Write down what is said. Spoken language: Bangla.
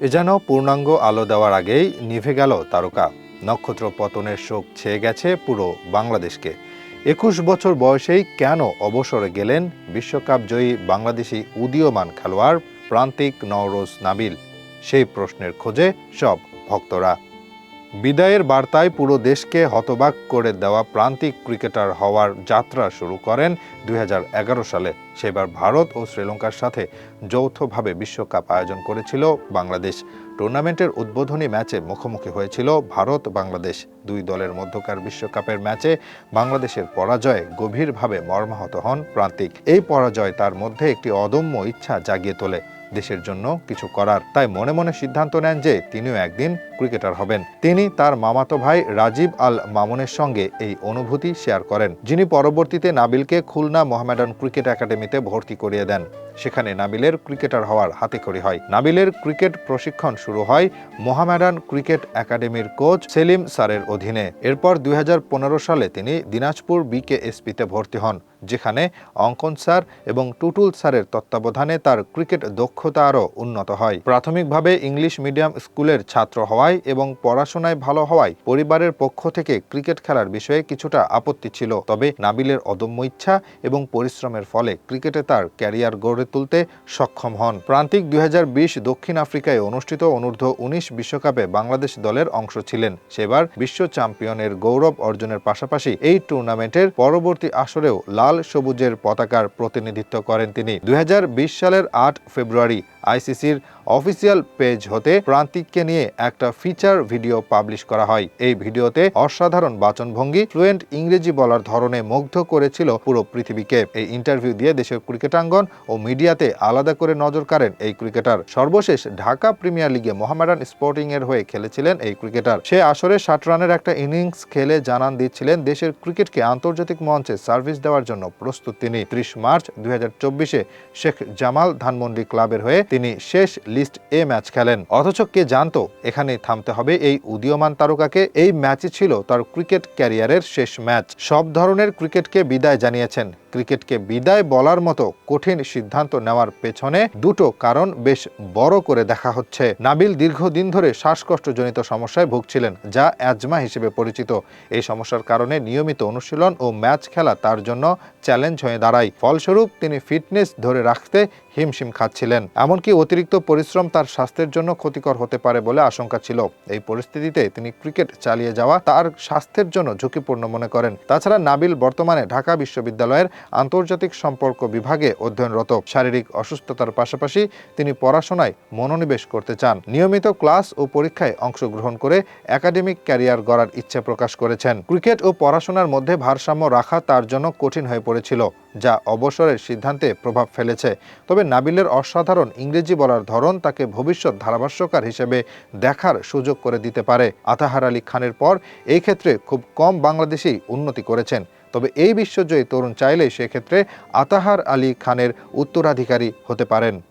এ যেন পূর্ণাঙ্গ আলো দেওয়ার আগেই নিভে গেল তারকা। নক্ষত্র পতনের শোক ছেয়ে গেছে পুরো বাংলাদেশকে। একুশ বছর বয়সেই কেন অবসরে গেলেন বিশ্বকাপ জয়ী বাংলাদেশি উদীয়মান খেলোয়াড় প্রান্তিক নওরোজ নাবিল? সেই প্রশ্নের খোঁজে সব ভক্তরা। বিদায়ের বার্তায় পুরো দেশকে হতবাক করে দেওয়া প্রান্তিক ক্রিকেটার হওয়ার যাত্রা শুরু করেন দুই হাজার এগারো সালে। সেবার ভারত ও শ্রীলঙ্কার সাথে যৌথভাবে বিশ্বকাপ আয়োজন করেছিল বাংলাদেশ। টুর্নামেন্টের উদ্বোধনী ম্যাচে মুখোমুখি হয়েছিল ভারত, বাংলাদেশ। দুই দলের মধ্যকার বিশ্বকাপের ম্যাচে বাংলাদেশের পরাজয়ে গভীরভাবে মর্মাহত হন প্রান্তিক। এই পরাজয় তার মধ্যে একটি অদম্য ইচ্ছা জাগিয়ে তোলে। দেশের জন্য কিছু করার, তাই মনে মনে সিদ্ধান্ত নেন যে তিনিও একদিন ক্রিকেটার হবেন। তিনি তার মামাতো ভাই রাজীব আল মামুনের সঙ্গে এই অনুভূতি শেয়ার করেন। যিনি পরবর্তীতে নাবিলকে খুলনা মোহামেডান ক্রিকেট একাডেমিতে ভর্তি করিয়ে দেন। সেখানে নাবিলের ক্রিকেটার হওয়ার হাতেখড়ি হয়। নাবিলের ক্রিকেট প্রশিক্ষণ শুরু হয় মোহামেডান ক্রিকেট একাডেমির কোচ সেলিম স্যারের অধীনে। এরপর দুই হাজার পনেরো সালে তিনি দিনাজপুর বিকেএসপিতে ভর্তি হন, যেখানে অঙ্কন স্যার এবং টুটুল স্যারের তত্ত্বাবধানে তার ক্রিকেট দক্ষতা আরও উন্নত হয়। প্রাথমিকভাবে ইংলিশ মিডিয়াম স্কুলের ছাত্র হওয়ায় এবং পড়াশোনায় ভালো হওয়ায় পরিবারের পক্ষ থেকে ক্রিকেট খেলার বিষয়ে কিছুটা আপত্তি ছিল। তবে নাবিলের অদম্য ইচ্ছা এবং পরিশ্রমের ফলে ক্রিকেটে তার ক্যারিয়ার গড়ে তুলতে সক্ষম হন। প্রান্তিক দুই দক্ষিণ আফ্রিকায় অনুষ্ঠিত অনূর্ধ্ব উনিশ বিশ্বকাপে বাংলাদেশ দলের অংশ ছিলেন। সেবার বিশ্ব চ্যাম্পিয়নের গৌরব অর্জনের পাশাপাশি এই টুর্নামেন্টের পরবর্তী আসরেও লাল সবুজের পতাকার প্রতিনিধিত্ব করেন তিনি। দুই হাজার বিশ সালের আট ফেব্রুয়ারি আইসিসির অফিসিয়াল পেজ হতে প্রান্তিককে নিয়ে একটা ফিচার ভিডিও পাবলিশ করা হয়। এই ভিডিওতে অসাধারণ বাচনভঙ্গি, ফ্লুয়েন্ট ইংরেজি বলার ধরনে মুগ্ধ করেছিল পুরো পৃথিবীকে। এই ইন্টারভিউ দিয়ে দেশের ক্রিকেটাঙ্গন ও মিডিয়াতে আলাদা করে নজর কাড়েন এই ক্রিকেটার। সর্বশেষ ঢাকা প্রিমিয়ার লিগে মোহামেডান স্পোর্টিং এর হয়ে খেলেছিলেন এই ক্রিকেটার। সে আসরে ষাট রানের একটা ইনিংস খেলে জানান দিচ্ছিলেন দেশের ক্রিকেটকে আন্তর্জাতিক মঞ্চে সার্ভিস দেওয়ার জন্য প্রস্তুত তিনি। ত্রিশ মার্চ দুই শেখ জামাল ধানমন্ডি ক্লাবের হয়ে তিনি শেষ লিস্ট এ ম্যাচ খেলেন। অথচ কে জানতো এখানে থামতে হবে এই উদীয়মান তারকাকে। এই ম্যাচই ছিল তার ক্রিকেট ক্যারিয়ারের শেষ ম্যাচ। সব ধরনের ক্রিকেটকে বিদায় জানিয়েছেন ক্রিকেটকে বিদায় বলার মতো কঠিন সিদ্ধান্ত নেওয়ার পেছনে দুটো কারণ বেশ বড় করে দেখা হচ্ছে। নাবিল দীর্ঘদিন ধরে শ্বাসকষ্টজনিত সমস্যায় ভুগছিলেন, যা অ্যাজমা হিসেবে পরিচিত। এই সমস্যার কারণে নিয়মিত অনুশীলন ও ম্যাচ খেলা তার জন্য চ্যালেঞ্জ হয়ে দাঁড়ায়। ফলস্বরূপ তিনি ফিটনেস ধরে রাখতে হিমশিম খাচ্ছিলেন। এমনকি অতিরিক্ত পরিশ্রম তার স্বাস্থ্যের জন্য ক্ষতিকর হতে পারে বলে আশঙ্কা ছিল। এই পরিস্থিতিতে তিনি ক্রিকেট চালিয়ে যাওয়া তার স্বাস্থ্যের জন্য ঝুঁকিপূর্ণ মনে করেন। তাছাড়া নাবিল বর্তমানে ঢাকা বিশ্ববিদ্যালয়ের আন্তর্জাতিক সম্পর্ক বিভাগে অধ্যয়নরত। শারীরিক অসুস্থতার পাশাপাশি তিনি পড়াশোনায় মনোনিবেশ করতে চান। নিয়মিত ক্লাস ও পরীক্ষায় অংশগ্রহণ করে একাডেমিক ক্যারিয়ার গড়ার ইচ্ছা প্রকাশ করেছেন। ক্রিকেট ও পড়াশোনার মধ্যে ভারসাম্য রাখা তার জন্য কঠিন হয়ে পড়েছিল, যা অবসরের সিদ্ধান্তে প্রভাব ফেলেছে। তবে নাবিলের অসাধারণ ইংরেজি বলার ধরন তাকে ভবিষ্যৎ ধারাভাষ্যকার হিসেবে দেখার সুযোগ করে দিতে পারে। আতাহার আলী খানের পর এই ক্ষেত্রে খুব কম বাংলাদেশেই উন্নতি করেছেন। তবে এই বিশ্বজয়ী তরুণ চাইলে সেক্ষেত্রে আতাহার আলী খানের উত্তরাধিকারী হতে পারেন।